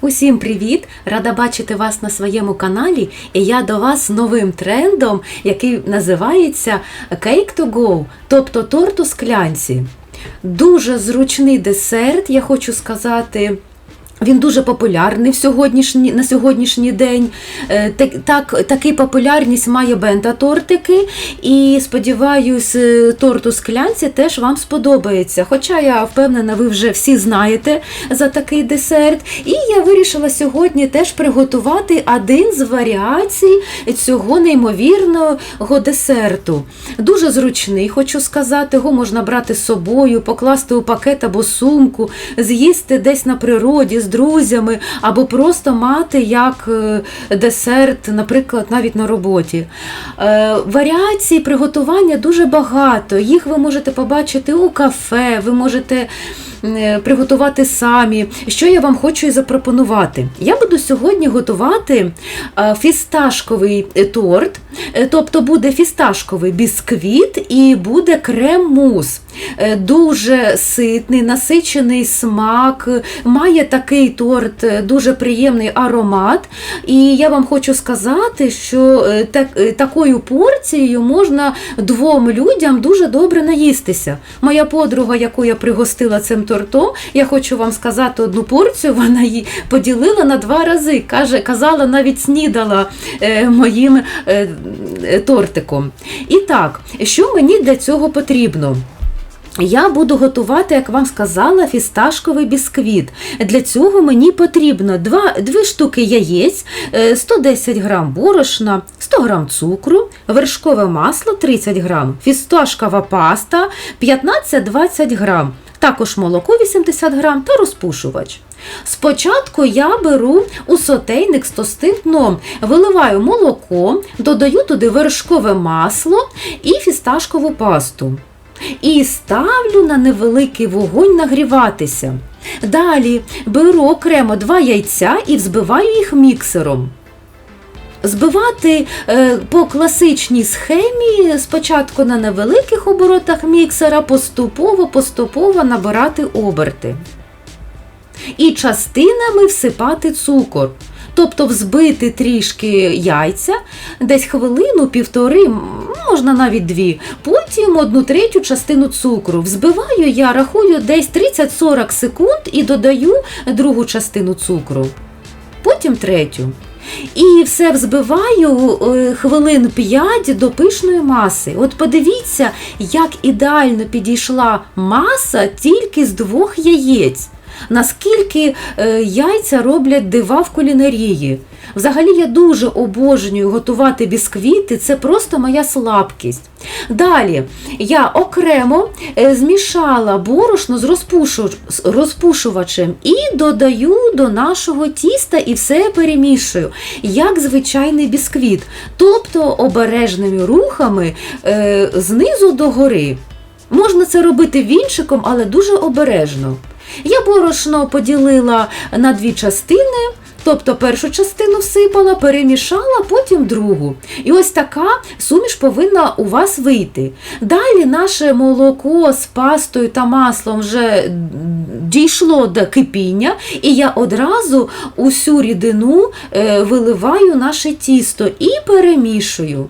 Усім привіт! Рада бачити вас на своєму каналі. І я до вас з новим трендом, який називається Cake to Go, тобто торт у склянці. Дуже зручний десерт, я хочу сказати. Він дуже популярний в сьогоднішній, на сьогоднішній день. Е, Так, так, Таку популярність має бента-тортики. І сподіваюсь, е, торт у склянці теж вам сподобається. Хоча я впевнена, ви вже всі знаєте за такий десерт. І я вирішила сьогодні теж приготувати один з варіацій цього неймовірного десерту. Дуже зручний, хочу сказати, його можна брати з собою, покласти у пакет або сумку, з'їсти десь на природі друзями, або просто мати як е, десерт, наприклад, навіть на роботі. Е, Варіацій приготування дуже багато. Їх ви можете побачити у кафе, ви можете приготувати самі. Що я вам хочу і запропонувати? Я буду сьогодні готувати е, фісташковий торт, Е, тобто буде фісташковий бісквіт і буде крем-мус. Е, Дуже ситний, насичений смак, має такий торт е, дуже приємний аромат. І я вам хочу сказати, що е, так, е, такою порцією можна двом людям дуже добре наїстися. Моя подруга, яку я пригостила цим тортом, я хочу вам сказати одну порцію, вона її поділила на два рази. Каже, казала, навіть снідала е, моїм е, е, тортиком. І так, що мені для цього потрібно? Я буду готувати, як вам сказала, фісташковий бісквіт. Для цього мені потрібно 2, 2 штуки яєць, е, 110 грам борошна, 100 грам цукру, вершкове масло 30 грам, фісташкова паста 15-20 грам, також молоко 80 грам та розпушувач. Спочатку я беру у сотейник з товстим дном, виливаю молоко, додаю туди вершкове масло і фісташкову пасту. І ставлю на невеликий вогонь нагріватися. Далі беру окремо два яйця і взбиваю їх міксером. Збивати е, по класичній схемі спочатку на невеликих оборотах міксера, поступово-поступово набирати оберти. І частинами всипати цукор. Тобто взбити трішки яйця, десь хвилину, півтори, можна навіть дві. Потім одну третю частину цукру. Взбиваю я, рахую десь 30-40 секунд і додаю другу частину цукру. Потім третю. І все взбиваю е, хвилин 5 до пишної маси. От подивіться, як ідеально підійшла маса тільки з двох яєць. Наскільки е, яйця роблять дива в кулінарії. Взагалі я дуже обожнюю готувати бісквіти, це просто моя слабкість. Далі я окремо е, змішала борошно з розпушу- з розпушувачем і додаю до нашого тіста і все перемішую, як звичайний бісквіт, тобто обережними рухами е, знизу до гори. Можна це робити вінчиком, але дуже обережно. Я борошно поділила на дві частини. Тобто першу частину всипала, перемішала, потім другу. І ось така суміш повинна у вас вийти. Далі наше молоко з пастою та маслом вже дійшло до кипіння, і я одразу усю рідину е, виливаю наше тісто і перемішую.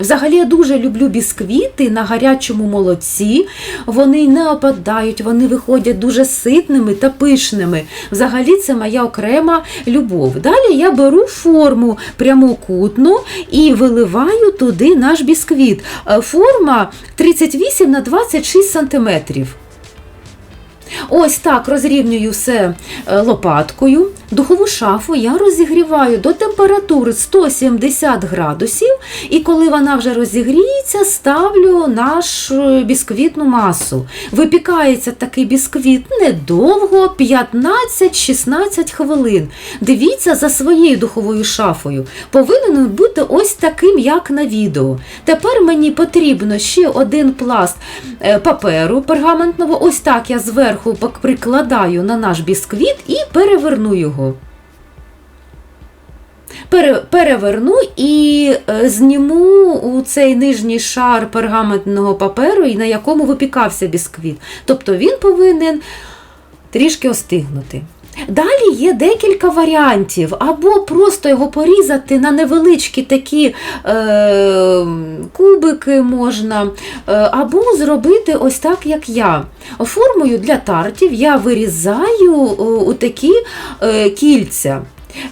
Взагалі я дуже люблю бісквіти на гарячому молоці. Вони не опадають, вони виходять дуже ситними та пишними. Взагалі це моя окрема любов. Далі я беру форму прямокутну і виливаю туди наш бісквіт. Е, Форма 38 на 26 сантиметрів. Ось так розрівнюю все е, лопаткою. Духову шафу я розігріваю до температури 170 градусів, і коли вона вже розігріється, ставлю нашу бісквітну масу. Випікається такий бісквіт недовго, 15-16 хвилин. Дивіться за своєю духовою шафою. Повинен бути ось таким, як на відео. Тепер мені потрібно ще один пласт паперу пергаментного. Ось так я зверху прикладаю на наш бісквіт і переверну його. Переверну і е, зніму у цей нижній шар пергаментного паперу, на якому випікався бісквіт. Тобто він повинен трішки остигнути. Далі є декілька варіантів, або просто його порізати на невеличкі такі е, кубики можна, е, або зробити ось так, як я. Формою для тартів я вирізаю е, у такі е, кільця.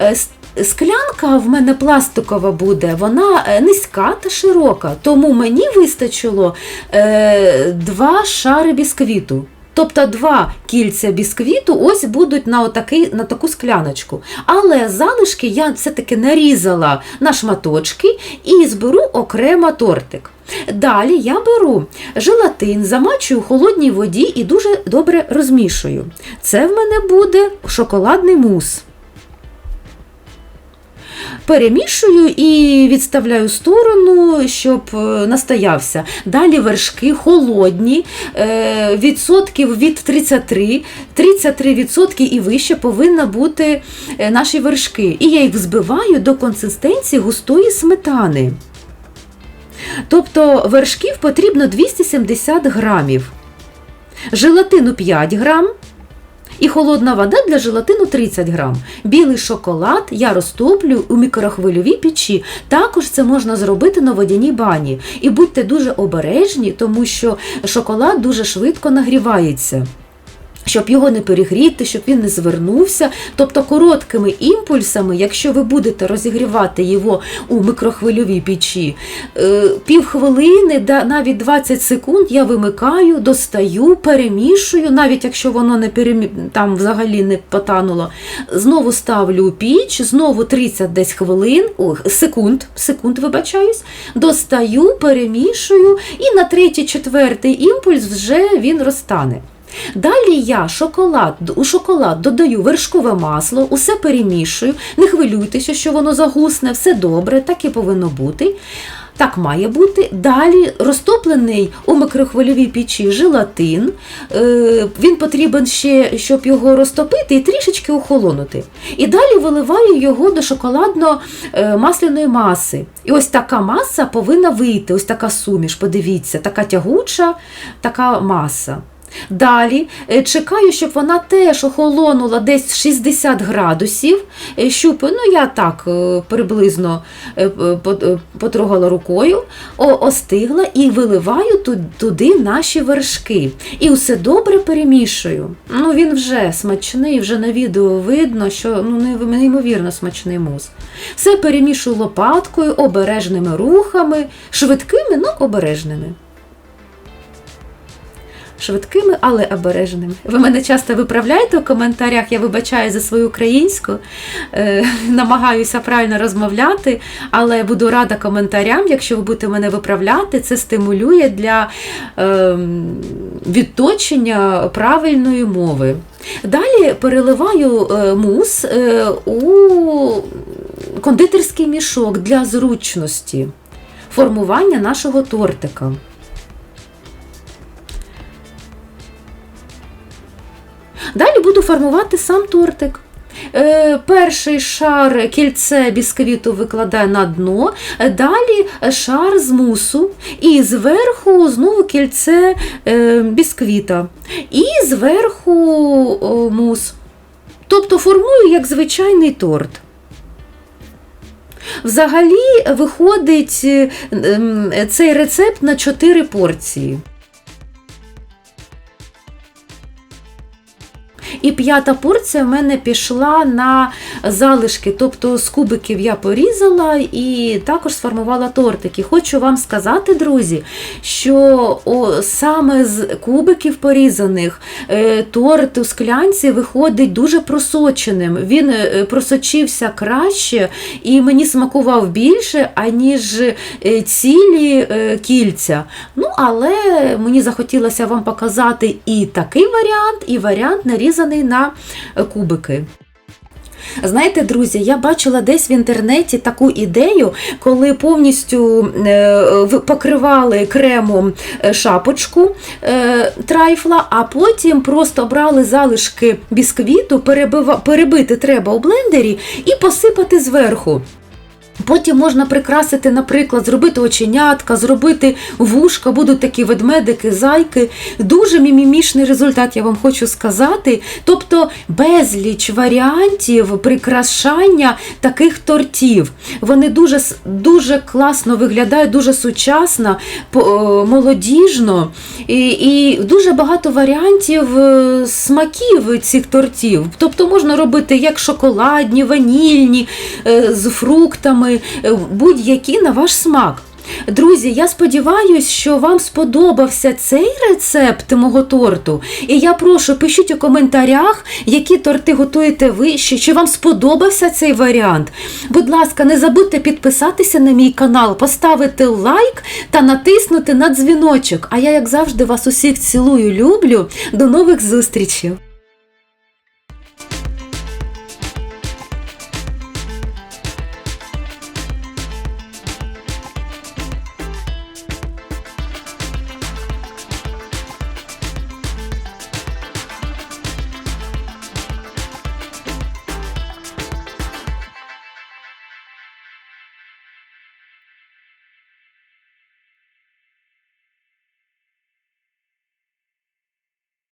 Е, Склянка в мене пластикова буде, вона низька та широка, тому мені вистачило е, два шари бісквіту. Тобто два кільця бісквіту ось будуть на, отакий, на таку скляночку. Але залишки я все-таки нарізала на шматочки і зберу окремо тортик. Далі я беру желатин, замачую у холодній воді і дуже добре розмішую. Це в мене буде шоколадний мус. Перемішую і відставляю сторону, щоб е, настоявся. Далі вершки холодні, е, відсотків від 33, 33 відсотки і вище повинні бути е, наші вершки. І я їх взбиваю до консистенції густої сметани. Тобто вершків потрібно 270 грамів, желатину 5 грам, і холодна вода для желатину 30 грам. Білий шоколад я розтоплю у мікрохвильовій печі. Також це можна зробити на водяній бані. І будьте дуже обережні, тому що шоколад дуже швидко нагрівається. Щоб його не перегріти, щоб він не звернувся. Тобто короткими імпульсами, якщо ви будете розігрівати його у микрохвильовій печі, е, півхвилини, навіть 20 секунд я вимикаю, достаю, перемішую, навіть якщо воно не перемі... там взагалі не потануло. Знову ставлю у піч, знову 30 десь хвилин, о, секунд, секунд, вибачаюсь, достаю, перемішую, і на третій, четвертий імпульс вже він розтане. Далі я шоколад, у шоколад додаю вершкове масло, усе перемішую, не хвилюйтеся, що воно загусне, все добре, так і повинно бути. Так має бути. Далі розтоплений у микрохвильовій печі желатин. Е, Він потрібен ще, щоб його розтопити і трішечки охолонути. І далі виливаю його до шоколадно-масляної маси. І ось така маса повинна вийти, ось така суміш, подивіться, така тягуча, така маса. Далі е, чекаю, щоб вона теж охолонула десь 60 градусів. Е, Щупаю, ну я так е, приблизно потрогала рукою, остигла і виливаю туди наші вершки. І все добре перемішую. Ну він вже смачний, вже на відео видно, що ну, неймовірно смачний мус. Все перемішую лопаткою, обережними рухами, швидкими, але обережними швидкими, але обережними. Ви мене часто виправляєте у коментарях, я вибачаю за свою українську, е, намагаюся правильно розмовляти, але буду рада коментарям, якщо ви будете мене виправляти, це стимулює для е, відточення правильної мови. Далі переливаю е, мус е, у кондитерський мішок для зручності формування нашого тортика. Далі буду формувати сам тортик. Е, Перший шар кільце бісквіту викладаю на дно, е, далі шар з мусу, і зверху знову кільце е, бісквіта, і зверху мус. Тобто формую як звичайний торт. Взагалі виходить цей рецепт на 4 порції. І п'ята порція в мене пішла на залишки, тобто з кубиків я порізала і також сформувала тортики. Хочу вам сказати, друзі, що о, саме з кубиків порізаних е, торт у склянці виходить дуже просоченим. Він е, просочився краще і мені смакував більше, аніж е, цілі кільця. Ну, але мені захотілося вам показати і такий варіант, і варіант нарізаний на е, кубики. Знаєте, друзі, я бачила десь в інтернеті таку ідею, коли повністю е, покривали кремом е, шапочку трайфла, а потім просто брали залишки бісквіту, перебити треба у блендері і посипати зверху. Потім можна прикрасити, наприклад, зробити оченятка, зробити вушка, будуть такі ведмедики, зайки. Дуже мімімішний результат, я вам хочу сказати. Тобто безліч варіантів прикрашання таких тортів. Вони дуже, дуже класно виглядають, дуже сучасно, е, молодіжно. І, і дуже багато варіантів е, смаків цих тортів. Тобто можна робити як шоколадні, ванільні, е, з фруктами, е, будь-які на ваш смак. Друзі, я сподіваюся, що вам сподобався цей рецепт мого торту. І я прошу, пишіть у коментарях, які торти готуєте ви, ще, чи вам сподобався цей варіант. Будь ласка, не забудьте підписатися на мій канал, поставити лайк та натиснути на дзвіночок. А я, як завжди, вас усіх цілую, люблю. До нових зустрічей!